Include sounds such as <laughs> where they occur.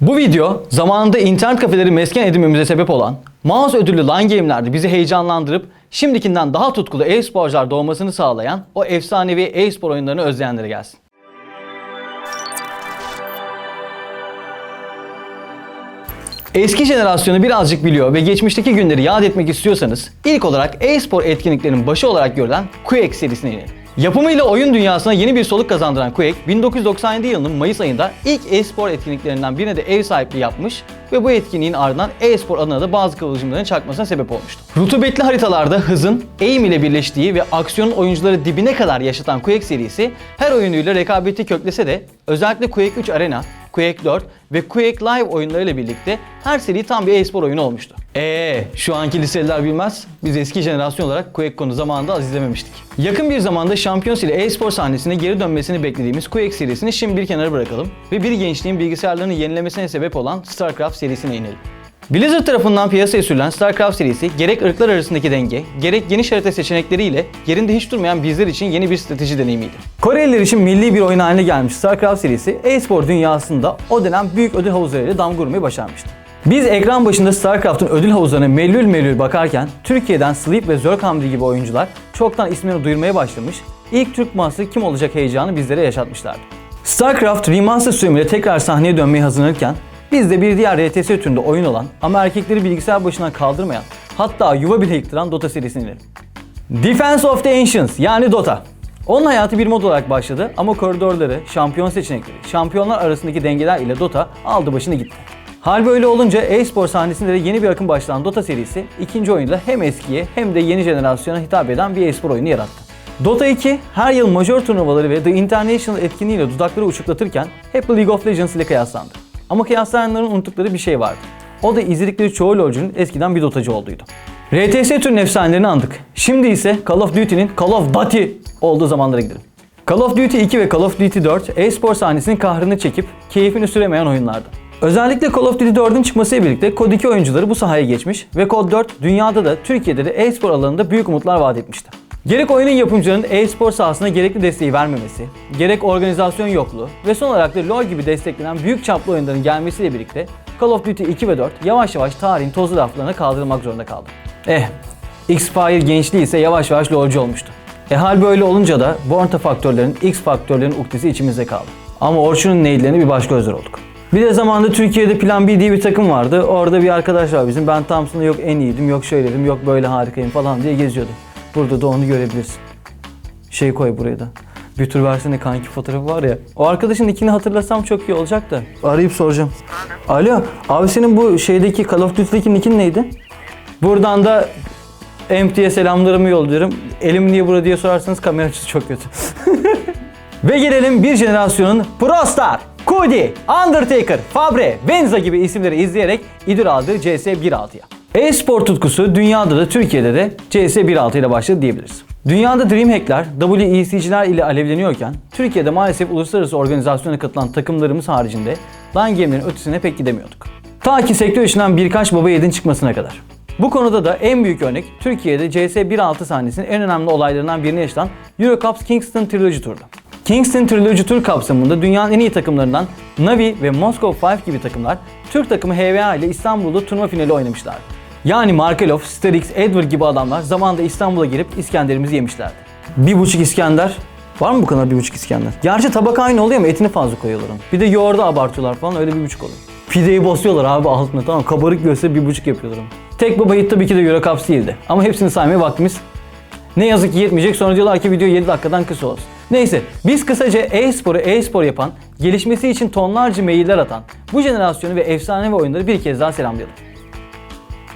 Bu video zamanında internet kafeleri mesken edinmemize sebep olan, mouse ödüllü LAN game'lerde bizi heyecanlandırıp şimdikinden daha tutkulu e-sporcular doğmasını sağlayan o efsanevi e-spor oyunlarını özleyenlere gelsin. Eski jenerasyonu birazcık biliyor ve geçmişteki günleri yad etmek istiyorsanız ilk olarak e-spor etkinliklerinin başı olarak görülen Quake serisine inelim. Yapımıyla oyun dünyasına yeni bir soluk kazandıran Quake, 1997 yılının Mayıs ayında ilk e-spor etkinliklerinden birine de ev sahipliği yapmış ve bu etkinliğin ardından e-spor adına da bazı kıvılcımların çakmasına sebep olmuştu. Rutubetli haritalarda hızın aim ile birleştiği ve aksiyonun oyuncuları dibine kadar yaşatan Quake serisi her oyunuyla rekabeti köklese de özellikle Quake 3 Arena, Quake 4 ve Quake Live oyunlarıyla birlikte her seri tam bir e-spor oyunu olmuştu. Eee şu anki liseliler bilmez. Biz eski jenerasyon olarak Quake konu zamanında az izlememiştik. Yakın bir zamanda Champions ile e-spor sahnesine geri dönmesini beklediğimiz Quake serisini şimdi bir kenara bırakalım ve bir gençliğin bilgisayarlarını yenilemesine sebep olan StarCraft serisine inelim. Blizzard tarafından piyasaya sürülen StarCraft serisi gerek ırklar arasındaki denge, gerek geniş harita seçenekleriyle yerinde hiç durmayan bizler için yeni bir strateji deneyimiydi. Koreliler için milli bir oyun haline gelmiş StarCraft serisi e-spor dünyasında o dönem büyük ödül havuzlarıyla damga vurmayı başarmıştı. Biz ekran başında StarCraft'ın ödül havuzlarına mellül mellül bakarken Türkiye'den Sleep ve Zerkamdi gibi oyuncular çoktan ismini duyurmaya başlamış, ilk Türk Master kim olacak heyecanı bizlere yaşatmışlardı. StarCraft Remaster sürümüyle tekrar sahneye dönmeye hazırlanırken biz de bir diğer RTS türünde oyun olan ama erkekleri bilgisayar başından kaldırmayan hatta yuva bile yıktıran Dota serisine inelim. Defense of the Ancients yani Dota. Onun hayatı bir mod olarak başladı ama koridorları, şampiyon seçenekleri, şampiyonlar arasındaki dengeler ile Dota aldı başını gitti. Hal böyle olunca e-spor sahnesinde de yeni bir akım başlayan Dota serisi ikinci oyunla hem eskiye hem de yeni jenerasyona hitap eden bir e-spor oyunu yarattı. Dota 2 her yıl majör turnuvaları ve The International etkinliğiyle dudakları uçuklatırken hep League of Legends ile kıyaslandı. Ama kıyaslayanların unuttukları bir şey vardı. O da izledikleri çoğu LoL'cunun eskiden bir dotacı olduğuydu. RTS türünün efsanelerini andık. Şimdi ise Call of Duty'nin Call of Duty olduğu zamanlara gidelim. Call of Duty 2 ve Call of Duty 4 e-spor sahnesinin kahrını çekip keyfini süremeyen oyunlardı. Özellikle Call of Duty 4'ün çıkmasıyla birlikte Kod 2 oyuncuları bu sahaya geçmiş ve Kod 4 dünyada da Türkiye'de de e-spor alanında büyük umutlar vaat etmişti. Gerek oyunun yapımcılarının e-spor sahasına gerekli desteği vermemesi, gerek organizasyon yokluğu ve son olarak da LoL gibi desteklenen büyük çaplı oyunların gelmesiyle birlikte Call of Duty 2 ve 4 yavaş yavaş tarihin tozlu raflarına kaldırılmak zorunda kaldı. Eh, X-Fire gençliği ise yavaş yavaş LoL'cu olmuştu. E hal böyle olunca da Bornta faktörlerin, X faktörlerin ukdesi içimizde kaldı. Ama Orçun'un neydilerini bir başka özel olduk. Bir de zamanında Türkiye'de Plan B diye bir takım vardı. Orada bir arkadaş var bizim. Ben Thompson'da yok en iyiydim, yok şöyleydim, yok böyle harikayım falan diye geziyordu. Burada da onu görebilirsin. Şey koy buraya da. Bir tür versene kanki fotoğrafı var ya. O arkadaşın ikini hatırlasam çok iyi olacak da. Arayıp soracağım. Alo, abi senin bu şeydeki Call of Duty'deki nickin neydi? Buradan da Empty'ye selamlarımı yolluyorum. Elim niye burada diye sorarsanız kamera açısı çok kötü. <laughs> Ve gelelim bir jenerasyonun Pro Star, Cody, Undertaker, Fabre, Benza gibi isimleri izleyerek idol aldığı CS 1.6'ya. E-spor tutkusu dünyada da Türkiye'de de CS 1.6 ile başladı diyebiliriz. Dünyada Dreamhack'ler, WEC'ciler ile alevleniyorken Türkiye'de maalesef uluslararası organizasyona katılan takımlarımız haricinde LAN game'lerin ötesine pek gidemiyorduk. Ta ki sektör içinden birkaç baba yiğidin çıkmasına kadar. Bu konuda da en büyük örnek Türkiye'de CS 1.6 sahnesinin en önemli olaylarından birini yaşatan Eurocups Kingston Trilogy Tour'du. Kingston Trilogy Tour kapsamında dünyanın en iyi takımlarından Navi ve Moscow 5 gibi takımlar Türk takımı HVA ile İstanbul'da turnuva finali oynamışlardı. Yani Markelov, Sterix, Edward gibi adamlar zamanında İstanbul'a girip İskender'imizi yemişlerdi. Bir buçuk İskender. Var mı bu kadar bir buçuk İskender? Gerçi tabak aynı oluyor ama etini fazla koyuyorlar onun. Bir de yoğurdu abartıyorlar falan öyle bir buçuk oluyor. Pideyi basıyorlar abi altına tamam kabarık görse bir buçuk yapıyorlar onu. Tek baba yiğit tabii ki de Eurocups değildi. Ama hepsini saymaya vaktimiz ne yazık ki yetmeyecek. Sonra diyorlar ki video 7 dakikadan kısa olsun. Neyse biz kısaca e-sporu e-spor yapan, gelişmesi için tonlarca mailler atan bu jenerasyonu ve efsane ve oyunları bir kez daha selamlayalım.